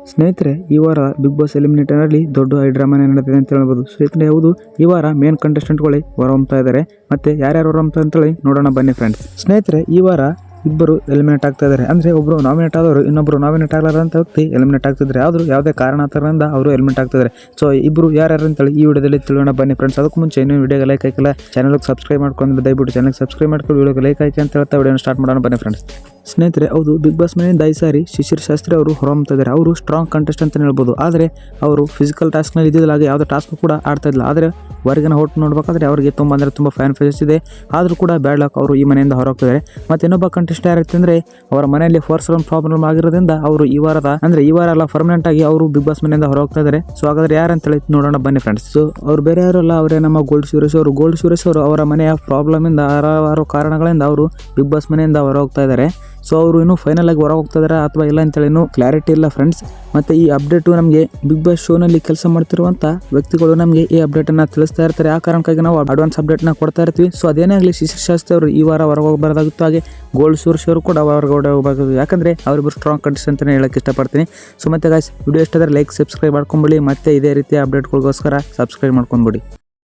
ಸ್ನೇಹಿತರೆ, ಈ ವಾರ ಬಿಗ್ ಬಾಸ್ ಎಲಿಮಿನೇಟರ್ನಲ್ಲಿ ದೊಡ್ಡ ಹೈಡ್ರಾಮಾನೆ ನಡೆದಿದೆ ಅಂತ ಹೇಳ್ಬೋದು. ಸ್ನೇಹಿತರೆ ಹೌದು ಈ ವಾರ ಮೇನ್ ಕಂಟೆಸ್ಟೆಂಟ್ಗಳೇ ಹೊರಹೊಮ್ತಾ ಇದ್ದಾರೆ. ಮತ್ತೆ ಯಾರ್ಯಾರು ಹೊರಹೊಮ್ತಾ ಅಂತೇಳಿ ನೋಡೋಣ ಬನ್ನಿ ಫ್ರೆಂಡ್ಸ್ ಸ್ನೇಹಿತರೆ, ಈ ವಾರ ಇಬ್ಬರು ಎಲಿಮಿನೇಟ್ ಆಗ್ತಾ ಇದ್ದಾರೆ. ಅಂದ್ರೆ ಒಬ್ಬರು ನಾಮಿನೇಟ್ ಆದವರು, ಇನ್ನೊಬ್ರು ನಾಮಿನೇಟ್ ಆಗಲಾರಂತ ವ್ಯಕ್ತಿ ಎಲಿಮಿನೇಟ್ ಆಗ್ತಿದ್ದಾರೆ ಆದರೂ ಯಾವುದೇ ಕಾರಣಾಂತರದಿಂದ ಅವರು ಎಲಿಮಿನೇಟ್ ಆಗ್ತಿದ್ದಾರೆ ಸೊ ಇಬ್ಬರು ಯಾರ್ಯಾರು ಅಂತೇಳಿ ಈ ವಿಡಿಯೋದಲ್ಲಿ ತಿಳಿಯೋಣ ಬನ್ನಿ ಫ್ರೆಂಡ್ಸ್ ಅದಕ್ಕೂ ಮುಂಚೆ ಇನ್ನೂ ವಿಡಿಯೋಗೆ ಲೈಕ್ ಹಾಕಿಲ್ಲ ಚಾನಲ್ಗೆ ಸಬ್ಸ್ಕ್ರೈಬ್ ಮಾಡ್ಕೊಂಡು ದಯವಿಟ್ಟು ಚಾನಲ್ಗೆ ಸಬ್ಸ್ಕ್ರೈಬ್ ಮಾಡ್ಕೊಂಡು ವಿಡಿಯೋಗೆ ಲೈಕ್ ಹಾಕಿ ಅಂತ ಹೇಳ್ತಾ ವಿಡಿಯೋನ ಸ್ಟಾರ್ಟ್ ಮಾಡೋಣ ಬನ್ನಿ ಫ್ರೆಂಡ್ಸ್ ಸ್ನೇಹಿತರೆ, ಹೌದು ಬಿಗ್ ಬಾಸ್ ಮನೆಯಿಂದ ಈ ಸಾರಿ ಶಿಶಿರ್ ಶಾಸ್ತ್ರಿ ಅವರು ಹೊರಹೊಮ್ತಿದ್ದಾರೆ ಅವರು ಸ್ಟ್ರಾಂಗ್ ಕಂಟೆಸ್ಟ್ ಅಂತ ಹೇಳ್ಬೋದು. ಆದರೆ ಅವರು ಫಿಸಿಕಲ್ ಟಾಸ್ಕ್ನಲ್ಲಿ ಇದ್ದಿದ್ದಿಲ್ಲ, ಹಾಗೆ ಯಾವುದೇ ಟಾಸ್ಕ್ ಕೂಡ ಆಡ್ತಾ ಇಲ್ಲ ಆದರೆ ಹೊರಗಿನ ಹೊಟ್ಟು ನೋಡಬೇಕಾದ್ರೆ ಅವರಿಗೆ ತುಂಬ ಅಂದರೆ ತುಂಬ ಫ್ಯಾನ್ ಫೇಸಸ್ ಇದೆ. ಆದರೂ ಕೂಡ ಬ್ಯಾಡ್ ಲಕ್ ಅವರು ಈ ಮನೆಯಿಂದ ಹೊರಹೋಗ್ತಿದ್ದಾರೆ. ಮತ್ತು ಇನ್ನೊಬ್ಬ ಕಂಟೆಸ್ಟ್ ಯಾರಿತ್ತು ಅಂದರೆ, ಅವರ ಮನೆಯಲ್ಲಿ ಫೋರ್ಸ್ ಪ್ರಾಬ್ಲಮ್ ಆಗಿರೋದ್ರಿಂದ ಅವರು ಈ ವಾರದ, ಅಂದರೆ ಈ ವಾರ ಎಲ್ಲ ಪರ್ಮನೆಂಟ್ ಆಗಿ ಅವರು ಬಿಗ್ ಬಾಸ್ ಮನೆಯಿಂದ ಹೊರಹೋಗ್ತಾ ಇದ್ದಾರೆ. ಸೊ ಹಾಗಾದ್ರೆ ಯಾರು ಅಂತೇಳಿ ನೋಡೋಣ, ಬನ್ನಿ ಫ್ರೆಂಡ್ಸ್ ಸೊ ಅವ್ರು ಬೇರೆ ಯಾರಲ್ಲ ಅವರೇ ನಮ್ಮ ಗೋಲ್ಡ್ ಸುರೇಶ್ ಅವರು. ಗೋಲ್ಡ್ ಸುರೇಶ್ ಅವರು ಅವರ ಮನೆಯ ಪ್ರಾಬ್ಲಮಿಂದ ಹಲವಾರು ಕಾರಣಗಳಿಂದ ಅವರು ಬಿಗ್ ಬಾಸ್ ಮನೆಯಿಂದ ಹೊರ ಹೋಗ್ತಾ ಇದ್ದಾರೆ. ಸೊ ಅವರು ಇನ್ನೂ ಫೈನಲ್ ಆಗಿ ಹೊರ ಹೋಗ್ತಾ ಇದಾರಾ ಅಥವಾ ಇಲ್ಲ ಅಂತೇಳಿ ಇನ್ನೂ ಕ್ಲಾರಿಟಿ ಇಲ್ಲ ಫ್ರೆಂಡ್ಸ್ ಮತ್ತೆ ಈ ಅಪ್ಡೇಟು ನಮಗೆ ಬಿಗ್ ಬಾಸ್ ಶೋನಲ್ಲಿ ಕೆಲಸ ಮಾಡ್ತಿರುವಂಥ ವ್ಯಕ್ತಿಗಳು ನಮಗೆ ಈ ಅಪ್ಡೇಟನ್ನು ತಿಳಿಸ್ತಾ ಇರ್ತಾರೆ. ಆ ಕಾರಣಕ್ಕಾಗಿ ನಾವು ಅಡ್ವಾನ್ಸ್ ಅಪ್ಡೇಟ್ನ ಕೊಡ್ತಾ ಇರ್ತೀವಿ. ಸೊ ಅದೇನೇ ಆಗಲಿ ಶಿಶಿರ್ ಶಾಸ್ತ್ರಿ ಅವರು ಈ ವಾರ ಹೊರಗೆ ಹೋಗಬಾರ್ದಾಗಿತ್ತು. ಹಾಗೆ ಗೋಲ್ಡ್ ಸೂರ್ಸ್ ಅವರು ಕೂಡ ಹೊರಗಡೆ ಹೋಗಬಾರ್ದು ಯಾಕಂದರೆ ಅವರಿಬ್ಬರು ಸ್ಟ್ರಾಂಗ್ ಕಂಡೀಷನ್ ಅಂತಲೇ ಹೇಳಕ್ಕೆ ಇಷ್ಟಪಡ್ತೀನಿ. ಸೊ ಮತ್ತೆ ಗಾಯ್ಸ್ ವಿಡಿಯೋ ಇಷ್ಟಾದರೆ ಲೈಕ್ ಸಬ್ಸ್ಕ್ರೈಬ್ ಮಾಡ್ಕೊಂಬಿಡಿ. ಮತ್ತೆ ಇದೇ ರೀತಿಯ ಅಪ್ಡೇಟ್ಗಳಿಗೋಸ್ಕರ ಸಬ್ಸ್ಕ್ರೈಬ್ ಮಾಡ್ಕೊಂಬಿಡಿ.